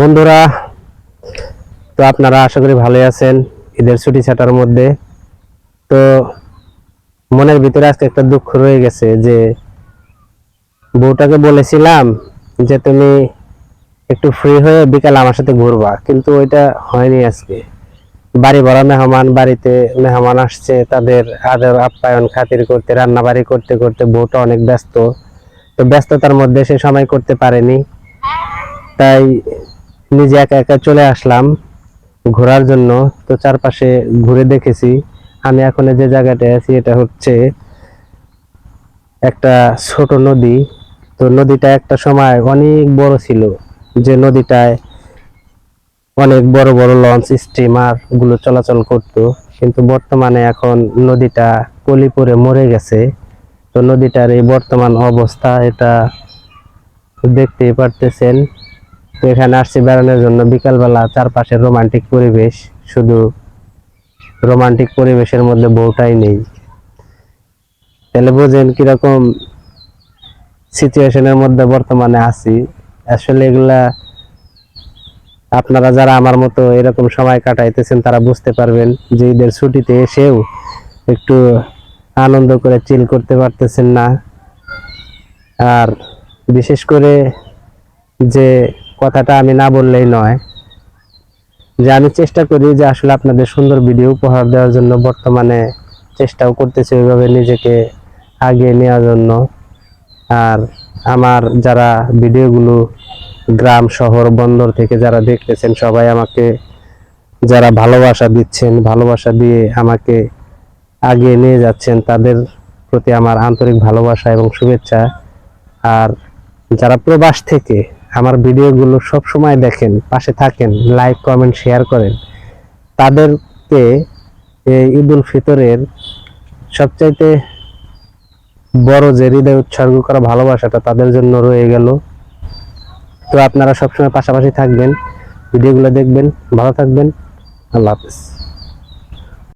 বন্ধুরা, তো আপনারা আশা করি ভালোই আছেন, ঈদের ছুটি ছাটার মধ্যে। তো মনের ভিতরে আজকে একটা দুঃখ রয়ে গেছে যে বউটাকে বলেছিলাম যে তুমি একটু ফ্রি হয়ে বিকাল আমার সাথে ঘুরবা, কিন্তু ওইটা হয়নি আজকে। বাড়ি ভরা মেহমান, বাড়িতে মেহমান আসছে, তাদের আদর আপ্যায়ন খাতির করতে রান্না বাড়ি করতে করতে বউটা অনেক ব্যস্ত। তো ব্যস্ততার মধ্যে সে সময় করতে পারেনি। তাই নিজে একা একা চলে আসলাম ঘোরার জন্য। তো চারপাশে ঘুরে দেখেছি। আমি এখন যে জায়গাটায় আছি, এটা হচ্ছে একটা ছোট নদী। তো নদীটা একটা সময় অনেক বড় ছিল। যে নদীটায় অনেক বড় বড় লঞ্চ স্টিমারগুলো চলাচল করত। কিন্তু বর্তমানে এখন নদীটা কলি পরে মরে গেছে। তো নদীটার এই বর্তমান অবস্থা, এটা দেখতেই পারতেছেন। তো এখানে আসছি বেড়ানোর জন্য। বিকালবেলা চারপাশে রোমান্টিক পরিবেশ, শুধু রোমান্টিক পরিবেশের মধ্যে বউটাই নেই। তাহলে বোঝেন কীরকম সিচুয়েশনের মধ্যে বর্তমানে আছি। আসলে এগুলা আপনারা যারা আমার মতো এরকম সময় কাটাইতেছেন, তারা বুঝতে পারবেন যে ঈদের ছুটিতে এসেও একটু আনন্দ করে চিল করতে পারতেছেন না। আর বিশেষ করে যে কথাটা আমি না বললেই নয়। যে আমি চেষ্টা করি যে আসলে আপনাদের সুন্দর ভিডিও উপহার দেওয়ার জন্য বর্তমানে চেষ্টাও করতেছি ওইভাবে নিজেকে আগিয়ে নেওয়ার জন্য। আর আমার যারা ভিডিওগুলো গ্রাম, শহর, বন্দর থেকে যারা দেখতেছেন, সবাই আমাকে যারা ভালোবাসা দিচ্ছেন, ভালোবাসা দিয়ে আমাকে আগিয়ে নিয়ে যাচ্ছেন, তাদের প্রতি আমার আন্তরিক ভালোবাসা এবং শুভেচ্ছা। আর যারা প্রবাস থেকে আমার ভিডিওগুলো সব সময় দেখেন, পাশে থাকেন লাইক কমেন্ট শেয়ার করেন। তাদেরকে ঈদ উল ফিতরের সবচাইতে বড় যে হৃদয় উৎসর্গ করা ভালোবাসাটা তাদের জন্য রয়ে গেল। তো আপনারা সবসময় পাশাপাশি থাকবেন, ভিডিওগুলো দেখবেন, ভালো থাকবেন। আল্লাহ হাফেজ।